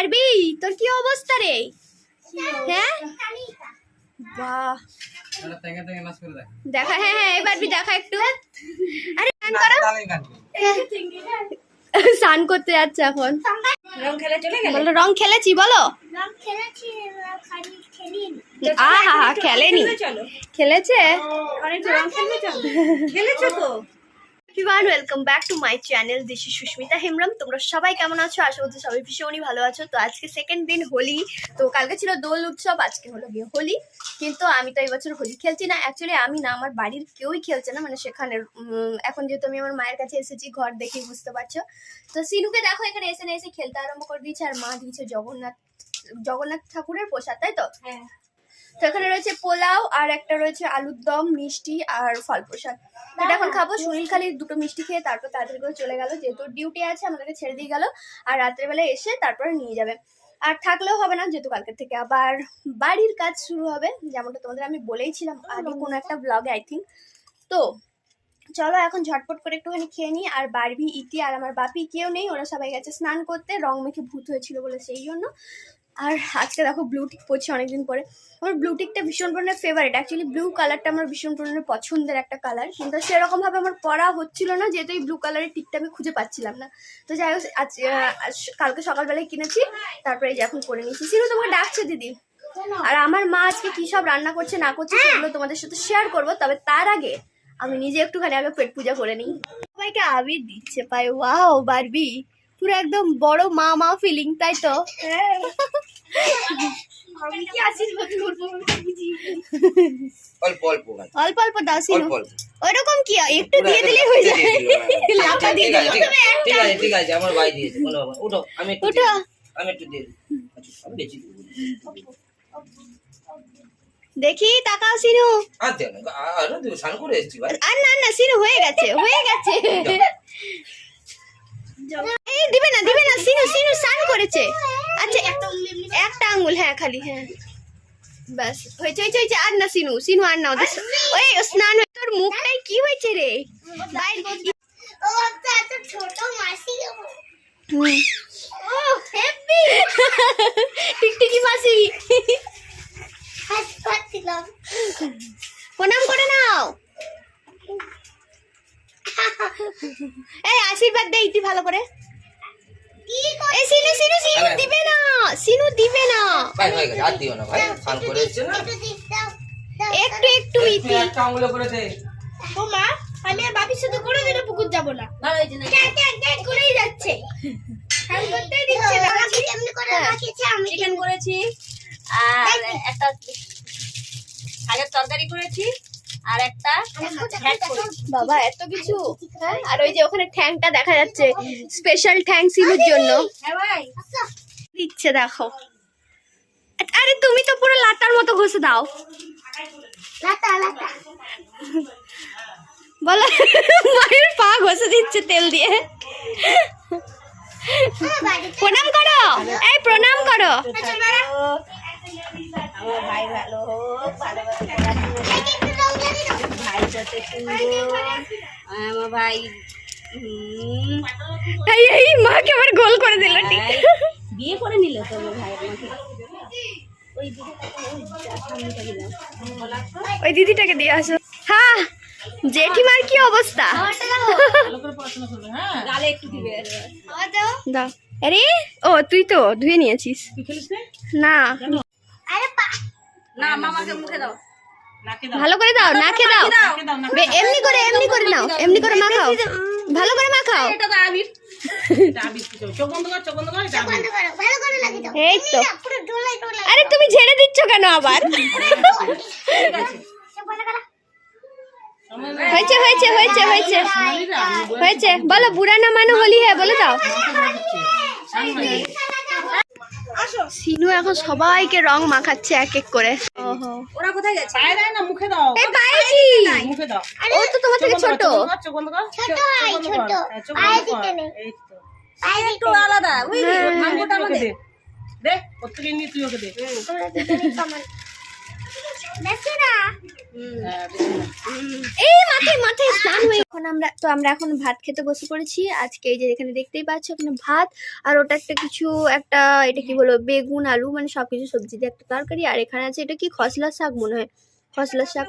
Barbie তোর কি অবস্থা রে? হ্যাঁ? বাহ। করে দেখ। দেখা হ্যাঁ হ্যাঁ এই বারবি দেখা একটু। আরে স্নান করো। তাহলেই গান করবি। স্নান করতে যাচ্ছে এখন। রং খেলে চলে গেল? বলো রং খেলেছি বলো। আহা হা খেলেনি। খেলেছে? অনেক রং খেলেছো তো? Everyone welcome back to my channel this is Susmita Hembrom তোমরা সবাই কেমন আছো? আশা করছি সবাই ভীষণই ভালো আছো। তো আজকে সেকেন্ড দিন হোলি। তো কালকে ছিল দোল উৎসব, আজকে হলো গিয়ে হোলি। কিন্তু আমি তো এই বছর হোলি খেলছি না। অ্যাকচুয়ালি আমি না, আমার বাড়ির কেউই খেলছে না। মানে সেখানে এখন যেহেতু আমি আমার মায়ের কাছে এসেছি, ঘর দেখে বুঝতে পারছ। তো সিনুকে দেখো, এখানে এসে না, এসে খেলতে আরম্ভ করে দিয়েছে। আর মা দিয়েছে জগন্নাথ জগন্নাথ ঠাকুরের প্রসাদ, তাই তো? হ্যাঁ। তো এখানে রয়েছে পোলাও আর একটা রয়েছে আলুর দম, মিষ্টি আর ফল প্রসাদ এটা এখন খাব সুনীল খালি দুটো মিষ্টি খেয়ে তারপর তাড়াতাড়ি করে চলে গেল। যেহেতু ডিউটি আছে, আমাদেরকে ছেড়ে দিয়ে গেল আর রাত্রেবেলা এসে তারপরে নিয়ে যাবে। আর থাকলেও হবে না, যেহেতু কালকের থেকে আবার বাড়ির কাজ শুরু হবে, যেমনটা তোমাদের আমি বলেইছিলাম আগে কোনো একটা ব্লগে আই থিঙ্ক তো চলো এখন ঝটপট করে একটুখানি খেয়ে নিই। আর বারবি ইতি আর আমার বাপি কেউ নেই, ওরা সবাই গেছে স্নান করতে। রং মেখে ভূত হয়েছিল বলে সেই জন্য। আর আজকে দেখো ব্লু টিক পরছি অনেকদিন পরে। আমার ব্লু টিকটা ভীষণ পরিমাণে ফেভারিট অ্যাকচুয়ালি ব্লু কালারটা আমার ভীষণ পরিমাণে পছন্দের একটা কালার কিন্তু সেরকমভাবে আমার পরা হচ্ছিল না, যেহেতু এই ব্লু কালারের টিকটা আমি খুঁজে পাচ্ছিলাম না। তো যাই হোক, আজ আজ কালকে সকালবেলায় কিনেছি, তারপরে এই যে এখন করে নিয়েছি। সিরু, তোমাকে ডাকছে দিদি। আর আমার মা আজকে কী সব রান্না করছে, না করছে, সেগুলো তোমাদের সাথে শেয়ার করব। তবে তার আগে আমি নিজে একটুখানি আগে পেট পূজা করে নিই। সবাইকে আবির দিচ্ছে পাই ওয়াও বারবি পুরো একদম বড় মা মা ফিলিং তাই তো? আমি কি আশীর্বাদ করব? অল্প অল্প গান অল্প অল্প দাও সিনু। অল্প অল্প। ওইরকম কি? একটু দিয়ে দিলেই হয়ে যায়। লাফা দিয়ে দিল। ঠিক আছে, ঠিক আছে আমার ভাই দিয়েছে কোনো উঠো আমি একটু উঠো। আমি একটু দিয়ে আচ্ছা আমি বেশি দেখি তাকাও সিনু। আর দেও না আ- আরও স্নান করে এসেছি ভাই। আর না না সিনু হয়ে গেছে হয়ে গেছে। করেছে আচ্ছা একটা আঙ্গুল হ্যাঁ খালি হ্যাঁ। ব্যাস হয়েছে হয়েছে হয়েছে। আর না সিনু সিনু আর না ওদের ওই স্নান হয়ে- তোর মুখটাই কি হয়েছে রে? বাইরে- হুম। টিকটিকি মাসি। প্রণাম করে নাও। এই আশীর্বাদ দে ইতি ভালো করে। সিনু সিনু দিবে না সিনু দিবে না। ভাই হয়ে গেছে আর দিও না ভাই স্নান করে এসছে না একটু একটু ইতি। একটা আঙুলে করে দে। ও মা আমি আর বাপির সাথে কোনো দিনও পুকুর যাব না। ট্যাং ট্যাং ট্যাং করেই যাচ্ছে। আমি করতেই দিচ্ছে না। আমি কেমনে করে রাখিছি আমি চিকেন করেছি আর একটা শাকের তরকারি করেছি। আর একটা বাবা এত কিছু। আর ওই যে ওখানে ঠ্যাংটা দেখা যাচ্ছে স্পেশাল ঠ্যাং সিনুর জন্য। হ্যাঁ দিচ্ছে দেখো। আরে তুমি তো পুরো লাটার মতো ঘষে দাও। বলো মায়ের পা ঘষে দিচ্ছে তেল দিয়ে। প্রণাম করো। এই প্রণাম করো। ভাই ভালো হোক ভালো সুন্দর। আমার ভাই। এই মাকে আবার গোল করে দিল ঠিক। বিয়ে করে নিল তো আমার ভাই আমাকে। ওই দিদিটাকে দিয়ে আসো। হ্যাঁ জেঠিমার কি অবস্থা? দাও। আরে ও তুই তো ধুয়ে নিয়েছিস। না। না মামাকে মুখে দাও। ভালো করে দাও নাকে দাও। এমনি করে এমনি করে নাও এমনি করে মাখাও। ভালো করে মাখাও। এটা এই তো। আরে তুমি ঝেড়ে দিচ্ছ কেন আবার? হয়েছে হয়েছে হয়েছে হয়েছে। হয়েছে। বলো বুড়া না মানু হলি হ্যাঁ বলে দাও। সিনু এখন সবাইকে রং মাখাচ্ছে এক এক করে। ওরা কোথায় গেছে? পায়ে দেয় না মুখে দাও। এই পায়েছি মুখে দাও। ও তো তোমার থেকে ছোট। চোখ বন্ধ কর ছোট বন্ধ কর চোখ বন্ধ কর। এই একটু আলাদা বুঝলি মাঙ্গুটা তুই ওকে আমাদের। দে। প্রত্যেকে নিয়ে তুই ওকে দে। এই মাথায় স্নান হয়ে এখন আমরা তো আমরা এখন ভাত খেতে বসে পড়েছি। আজকে এই যে এখানে দেখতেই পাচ্ছ এখানে ভাত আর ওটা একটা কিছু একটা এটা কি বলো বেগুন আলু মানে সব কিছু সবজি দিয়ে একটা তরকারি আর এখানে আছে এটা কি খসলা শাক মনে হয়? খসলা শাক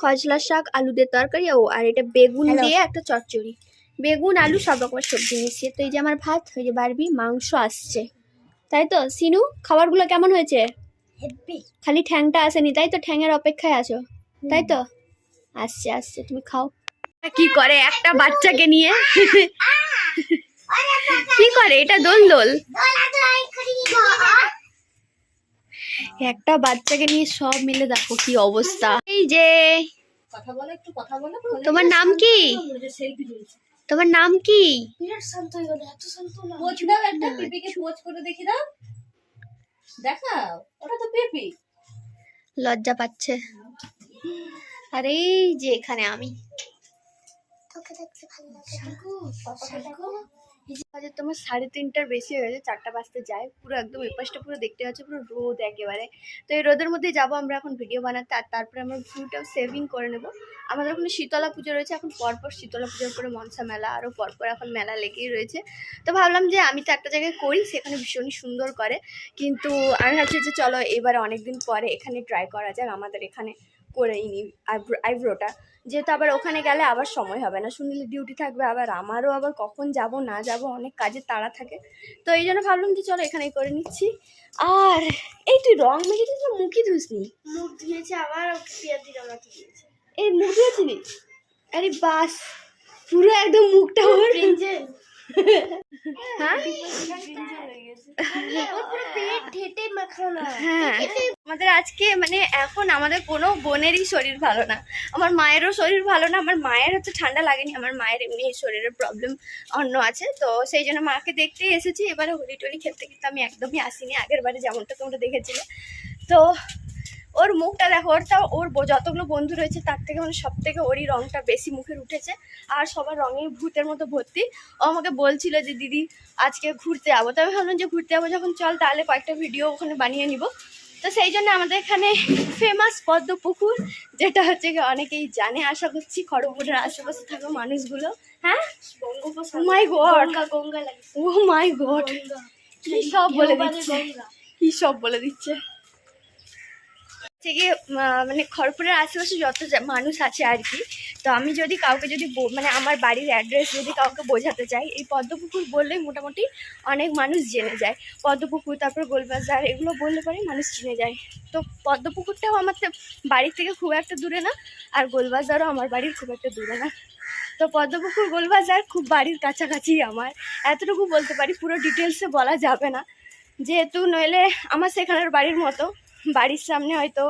খসলা শাক আলু দিয়ে তরকারি ও আর এটা বেগুন দিয়ে একটা চচ্চড়ি। বেগুন আলু সব রকমের সবজি মিশিয়ে তো এই যে আমার ভাত ওই যে বারবি মাংস আসছে। তাই তো? সিনু খাবারগুলো কেমন হয়েছে? খালি ঠ্যাংটা আসেনি তাই তো ঠ্যাংয়ের অপেক্ষায় আছো? তাই তো? আসছে আসছে তুমি খাও। কি করে একটা বাচ্চাকে নিয়ে? কি করে? এটা দোল দোল। একটা বাচ্চাকে নিয়ে সব মিলে দেখো কি অবস্থা। এই যে কথা বলো একটু কথা বলো তোমার নাম কি? তোমার নাম কি? বিরাট শান্ত হয়ে গেল এত শান্ত না। দাও একটা পিপিকে করে দেখি দাও। দেখাও ওটা তো পেপি। লজ্জা পাচ্ছে। আরে এই যে এখানে আমি। তোকে দেখতে ভালো লাগে। বাজে তোমার সাড়ে তিনটার বেশি হয়ে গেছে, চারটা বাজতে যায়। পুরো একদম এই পাশটা পুরো দেখতে পাচ্ছি, পুরো রোদ একেবারে। তো এই রোদের মধ্যে যাব আমরা এখন ভিডিও বানাতে, আর তারপরে আমরা ভিউটাও সেভিং করে নেব। আমাদের ওখানে শীতলা পুজো রয়েছে, এখন পরপর শীতলা পুজোর পরে মনসা মেলা আরও পরপর এখন মেলা লেগেই রয়েছে। তো ভাবলাম যে আমি তো একটা জায়গায় করি, সেখানে ভীষণই সুন্দর করে। কিন্তু আমি ভাবছি যে চলো, এবারে অনেকদিন পরে এখানে ট্রাই করা যাক, আমাদের এখানে করেই নি আইব্রো আইব্রোটা। যেহেতু আবার ওখানে গেলে আবার সময় হবে না। শুনিলে ডিউটি থাকবে আবার আমারও আবার কখন যাব না যাব অনেক কাজের তাড়া থাকে। তো এই জন্য ভাবলাম যে চলো এখানেই করে নিচ্ছি। আর এই তুই রং মেখে তুই মুখই ধুসনি? মুখ ধুয়েছে আবার এই মুখ ধুয়েছিলি? আরে বাস পুরো একদম মুখটা ওর হ্যাঁ? ওর পুরো পেট ঠেটে মাখানো। হ্যাঁ। আমাদের আজকে মানে এখন আমাদের কোনো বোনেরই শরীর ভালো না। আমার মায়েরও শরীর ভালো না আমার মায়ের হচ্ছে ঠান্ডা লাগেনি আমার মায়ের এমনি শরীরের প্রবলেম অন্য আছে। তো সেই জন্য মাকে দেখতেই এসেছি এবারে হোলি টোলি খেলতে কিন্তু আমি একদমই আসিনি। আগের বারে যেমনটা তোমরা দেখেছিলে। তো ওর মুখটা দেখো ওর তাও ওর যতগুলো বন্ধু রয়েছে তার থেকে মানে সব থেকে ওরই রঙটা বেশি মুখের উঠেছে। আর সবার রঙেই ভূতের মতো ভর্তি। ও আমাকে বলছিল যে দিদি আজকে ঘুরতে যাব। তবে ভাবলাম যে ঘুরতে যাব যখন চল তাহলে কয়েকটা ভিডিও ওখানে বানিয়ে নিব। তো সেই জন্য আমাদের এখানে ফেমাস পদ্ম পুকুর যেটা হচ্ছে কি অনেকেই জানে। আশা করছি খড়গপুরের আশেপাশে থাকা মানুষগুলো। হ্যাঁ? মাই গড গঙ্গা গঙ্গা লাগে ও মাই গড কি সব বলে দিচ্ছে? কি সব বলে দিচ্ছে? থেকে মানে খড়পুরের আশেপাশে যত মানুষ আছে আর কি, তো আমি যদি কাউকে যদি মানে আমার বাড়ির অ্যাড্রেস যদি কাউকে বোঝাতে চাই, এই পদ্মপুকুর বললেই মোটামুটি অনেক মানুষ জেনে যায়। পদ্মপুকুর, তারপর গোলবাজার, এগুলো বললে পরে মানুষ চিনে যায়। তো পদ্মপুকুরটাও আমার বাড়ির থেকে খুব একটা দূরে না, আর গোলবাজারও আমার বাড়ির খুব একটা দূরে না। তো পদ্মপুকুর, গোলবাজার খুব বাড়ির কাছাকাছি আমার। এতটুকু বলতে পারি, পুরো ডিটেলসে বলা যাবে না। যেহেতু নইলে আমার সেখানের বাড়ির মতো বাড়ির সামনে হয়তো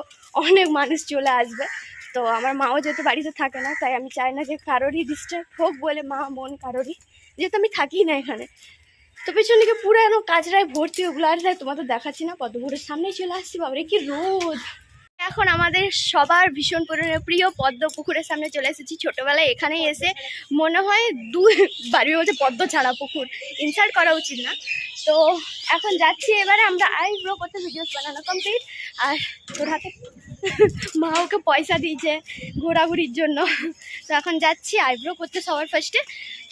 অনেক মানুষ চলে আসবে। তো আমার মাও যেহেতু বাড়িতে থাকে না, তাই আমি চাই না যে কারোরই ডিস্টার্ব হোক বলে মা মন কারোরই। যেহেতু আমি থাকি না এখানে। তো পেছন দিকে পুরো একদম কাজরায় ভর্তি ওগুলো আর তাই তোমাদের দেখাচ্ছি না। পদ্মপুরের সামনেই চলে আসছি বাবারে কি রোদ! এখন আমাদের সবার ভীষণ পরিমাণে প্রিয় পদ্ম পুকুরের সামনে চলে এসেছি। ছোটবেলায় এখানে এসে মনে হয় দু বাড়ি বলছে পদ্ম ছাড়া পুকুর। ইনসার্ট করা উচিত না। তো এখন যাচ্ছি এবারে, আমরা আইব্রো করতে ভিডিওস বানানো কমপ্লিট আর তোর হাতে মা ওকে পয়সা দিয়েছে ঘোরাঘুরির জন্য। তো এখন যাচ্ছি আইব্রো করতে সবার ফার্স্টে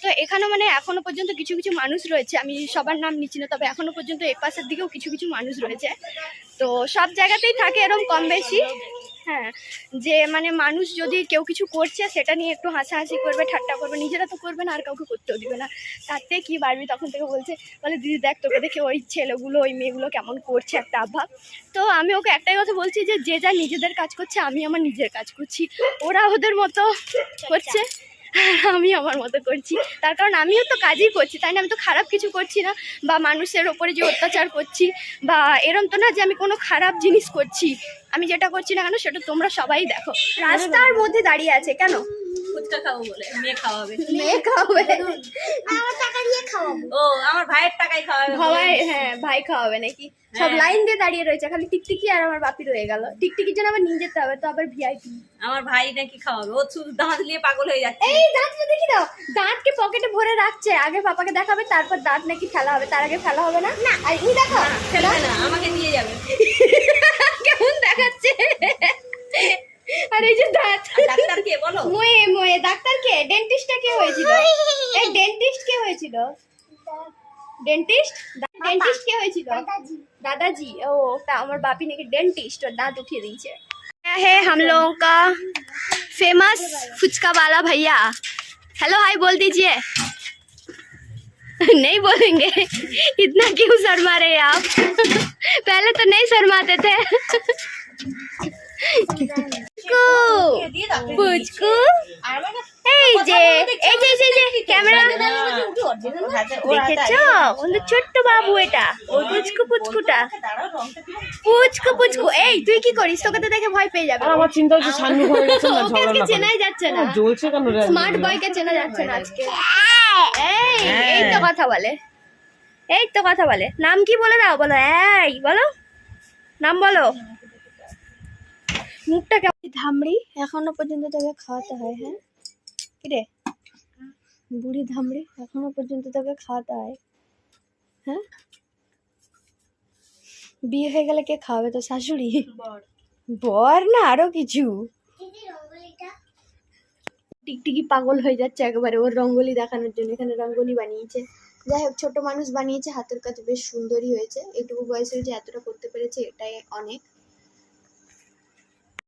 তো এখানে মানে এখনও পর্যন্ত কিছু কিছু মানুষ রয়েছে। আমি সবার নাম নিচ্ছি না, তবে এখনও পর্যন্ত এই পাশের দিকেও কিছু কিছু মানুষ রয়েছে। তো সব জায়গাতেই থাকে এরকম কম বেশি। হ্যাঁ যে মানে মানুষ যদি কেউ কিছু করছে সেটা নিয়ে একটু হাসাহাসি করবে ঠাট্টা করবে নিজেরা তো করবে না আর কাউকে করতেও দিবে না। তার থেকে কী বাড়বি? তখন থেকে বলছে বলে দিদি দেখ তোকে দেখে ওই ছেলেগুলো ওই মেয়েগুলো কেমন করছে একটা আভাব তো আমি ওকে একটাই কথা বলছি যে যে যা নিজেদের কাজ করছে আমি আমার নিজের কাজ করছি। ওরা ওদের মতো করছে আমি আমার মতো করছি। তার কারণ আমিও তো কাজই করছি তাই না? আমি তো খারাপ কিছু করছি না বা মানুষের ওপরে যে অত্যাচার করছি বা এরম তো না যে আমি কোনো খারাপ জিনিস করছি। আমি যেটা করছি না কেন সেটা তোমরা সবাই দেখো। রাস্তার মধ্যে দাঁড়িয়ে আছে কেন? ফুচকা খাব বলে মেয়ে খাওয়াবে। মেয়ে খাওয়াবে। আমার টাকা দিয়ে খাওয়াবো। ও আমার ভাইয়ের টাকায় খাওয়াবে ভাই হ্যাঁ ভাই খাওয়াবে নাকি? সব হ্যাঁ। লাইন দিয়ে দাঁড়িয়ে রয়েছে খালি টিকটিকি আর আমার বাপি রয়ে গেল। টিকটিকির জন্য আবার নিয়ে যেতে হবে তো আবার ভিআইপি আমার ভাই নাকি খাওয়াবে ও শুধু দাঁত নিয়ে পাগল হয়ে যাচ্ছে। এই দাঁতটা দেখি দাও দাঁতকে পকেটে ভরে রাখছে আগে পাপাকে দেখাবে তারপর দাঁত নাকি ফেলা হবে তার আগে ফেলা হবে না? না আর ই দেখো ফেলবে না আমাকে নিয়ে যাবে। দেখাচ্ছে আর এই যে দাঁত ডাক্তার কে বলো ময়ে ময়ে ডাক্তার কে ডেন্টিস্ট কে হয়েছিল এই ডেন্টিস্ট কে হয়েছিল ডেন্টিস্ট ডেন্টিস্ট কে হয়েছিল দাদাজি ও তা আমার বাপি নাকি ডেন্টিস্ট और दांत उठिए দিয়েছে है हम लोगों का फ़ेमस फुचका वाला भैया हेलो हाय बोल दीजिए नहीं बोलेंगे इतना क्यों शर्मा रहे आप पहले तो नहीं शर्माते थे ছোট্ট এটা। পুচকু পুচকুটা পুচকু পুচকু এই তুই কি করিস? তোকে তো দেখে ভয় পেয়ে যাবে। চেনাই যাচ্ছে না। স্মার্ট বয়কে চেনা যাচ্ছে না এই এই তো কথা বলে। এই তো কথা বলে। নাম কি বলে দাও? বলো। এই বলো। নাম বলো। মুখটা কেমন? ধামড়ি এখনও পর্যন্ত তোকে খাওয়াতে হয় হ্যাঁ? কিরে? বুড়ি ধামড়ি এখনও পর্যন্ত তোকে খাওয়াতে হয় হ্যাঁ? বিয়ে হয়ে গেলে কে খাওয়াবে তো শাশুড়ি? বর। না আরও কিছু। টিকটিকি পাগল হয়ে যাচ্ছে একবারে ওর রঙ্গোলি দেখানোর জন্য এখানে রঙ্গোলি বানিয়েছে। যাই হোক ছোট মানুষ বানিয়েছে হাতের কাছে বেশ সুন্দরই হয়েছে। এটুকু বয়সে যে এতটা করতে পেরেছে এটাই অনেক।